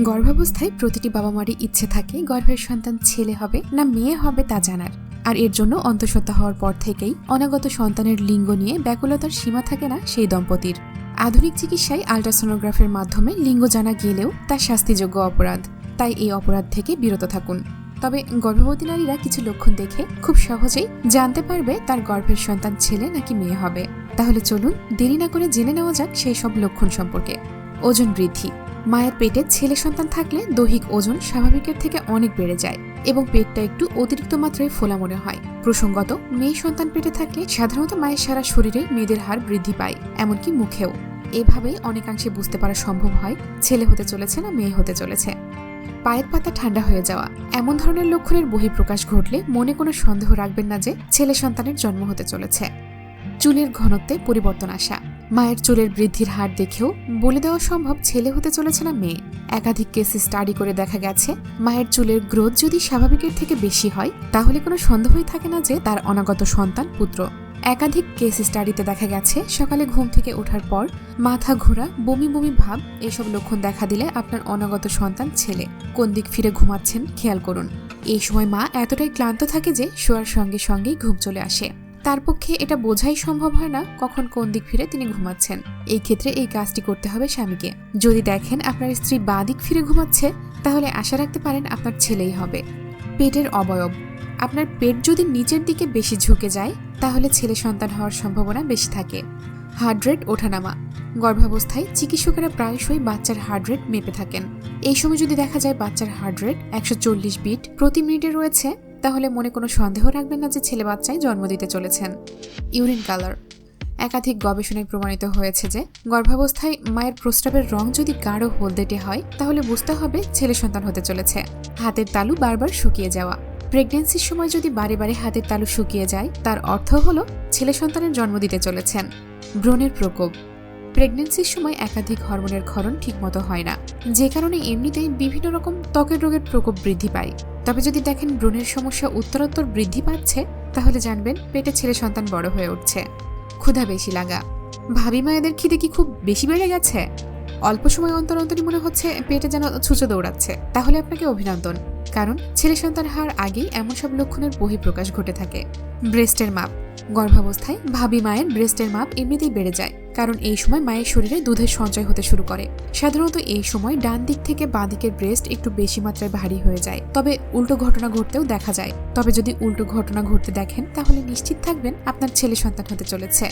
গর্ভাবস্থায় প্রতিটি বাবা মারই ইচ্ছে থাকে গর্ভের সন্তান ছেলে হবে না মেয়ে হবে তা জানার। আর এর জন্য অন্তঃসত্ত্বা হওয়ার পর থেকেই অনাগত সন্তানের লিঙ্গ নিয়ে ব্যাকুলতার সীমা থাকে না সেই দম্পতির। আধুনিক চিকিৎসায় আল্ট্রাসোনোগ্রাফের মাধ্যমে লিঙ্গ জানা গেলেও তা শাস্তিযোগ্য অপরাধ। তাই এই অপরাধ থেকে বিরত থাকুন। তবে গর্ভবতী নারীরা কিছু লক্ষণ দেখে খুব সহজেই জানতে পারবে তার গর্ভের সন্তান ছেলে নাকি মেয়ে হবে। তাহলে চলুন দেরি না করে জেনে নেওয়া যাক সেই সব লক্ষণ সম্পর্কে। ওজন বৃদ্ধি। মায়ের পেটে ছেলে সন্তান থাকলে দৈহিক ওজন স্বাভাবিকের থেকে অনেক বেড়ে যায় এবং পেটটা একটু অতিরিক্ত মাত্রায় ফোলা মনে হয়। প্রসঙ্গত, মেয়ে সন্তান পেটে থাকলে সাধারণত মায়ের সারা শরীরে মেয়েদের হার বৃদ্ধি পায়, এমনকি মুখেও। এভাবেই অনেকাংশে বুঝতে পারা সম্ভব হয়, ছেলে হতে চলেছে না মেয়ে হতে চলেছে। পায়ের পাতা ঠান্ডা হয়ে যাওয়া, এমন ধরনের লক্ষণের বহিঃপ্রকাশ ঘটলে মনে কোনো সন্দেহ রাখবেন না যে ছেলে সন্তানের জন্ম হতে চলেছে। চুলের ঘনত্বে পরিবর্তন আসা। মায়ের চুলের বৃদ্ধির হার দেখেও বলে দেওয়া সম্ভব ছেলে হতে চলেছে না মেয়ে। একাধিক কেসে স্টাডি করে দেখা গেছে, মায়ের চুলের গ্রোথ যদি স্বাভাবিকের থেকে বেশি হয়, তাহলে কোনো সন্দেহই থাকে না যে তার অনাগত সন্তান পুত্র। একাধিক কেস স্টাডিতে দেখা গেছে, সকালে ঘুম থেকে ওঠার পর মাথা ঘোরা, বমি বমি ভাব, এসব লক্ষণ দেখা দিলে আপনার অনাগত সন্তান ছেলে। কোন দিক ফিরে ঘুমাচ্ছেন খেয়াল করুন। এই সময় মা এতটাই ক্লান্ত থাকে যে শোয়ার সঙ্গে সঙ্গেই ঘুম চলে আসে। তার পক্ষে এটা বোঝাই সম্ভব হয় না কখন কোন দিক ফিরে তিনি ঘুমাচ্ছেন। এই ক্ষেত্রে এই কাজটি করতে হবে স্বামীকে। যদি দেখেন আপনার স্ত্রী বাঁ দিক ফিরে ঘুমাচ্ছে, তাহলে আশা রাখতে পারেন আপনার ছেলেই হবে। পেটের অবয়ব। আপনার পেট যদি নিচের দিকে বেশি ঝুঁকে যায়, তাহলে ছেলে সন্তান হওয়ার সম্ভাবনা বেশি থাকে। হার্ট রেট ওঠানামা। গর্ভাবস্থায় চিকিৎসকেরা প্রায়শই বাচ্চার হার্ট রেট মেপে থাকেন। এই সময় যদি দেখা যায় বাচ্চার হার্ট রেট একশো চল্লিশ বিট প্রতি মিনিটে রয়েছে তাহলে মনে কোনো সন্দেহ রাখবেন না যে ছেলে বাচ্চায় জন্ম দিতে চলেছেন। Urine colour. একাধিক গবেষণায় প্রমাণিত হয়েছে যে, গর্ভাবস্থায় মায়ের প্রস্রাবের রং যদি গাঢ় হলদেটে হয়, তাহলে বুঝতে হবে ছেলে সন্তান হতে চলেছে। হাতের তালু বারবার শুকিয়ে যাওয়া। প্রেগনেন্সির সময় যদি বারে বারে হাতের তালু শুকিয়ে যায়, তার অর্থ হলো ছেলে সন্তানের জন্ম দিতে চলেছেন। ব্রণের প্রকোপ। প্রেগনেন্সির সময় একাধিক হরমোনের ক্ষরণ ঠিকমতো হয় না। যে কারণে এমনিতেই বিভিন্ন রকম ত্বকের রোগের প্রকোপ বৃদ্ধি পায়। তবে যদি দেখেন ব্রণের সমস্যা উত্তরোত্তর বৃদ্ধি পাচ্ছে, তাহলে জানবেন পেটে ছেলে সন্তান বড় হয়ে উঠছে। ক্ষুধা বেশি লাগা। ভাবি মায়েদের খিদে কি খুব বেশি বেড়ে গেছে? অল্প সময় অন্তর অন্তরই মনে হচ্ছে পেটে যেন ছুঁচো দৌড়াচ্ছে। তাহলে আপনাকে অভিনন্দন। কারণ ছেলে সন্তান হওয়ার আগেই এমন সব লক্ষণের বহিঃপ্রকাশ ঘটে থাকে। ব্রেস্টের মাপ। গর্ভাবস্থায় ভাবি মায়ের ব্রেস্টের মাপ এমনিতেই বেড়ে যায়। কারণ এই সময় মায়ের শরীরে দুধের সঞ্চয় হতে শুরু করে। সাধারণত এই সময় ডান দিক থেকে বাঁ দিকের ব্রেস্ট একটু বেশি মাত্রায় ভারী হয়ে যায়। তবে উল্টো ঘটনা ঘটতেও দেখা যায়। তবে যদি উল্টো ঘটনা ঘটতে দেখেন, তাহলে নিশ্চিত থাকবেন আপনার ছেলে সন্তান হতে চলেছে।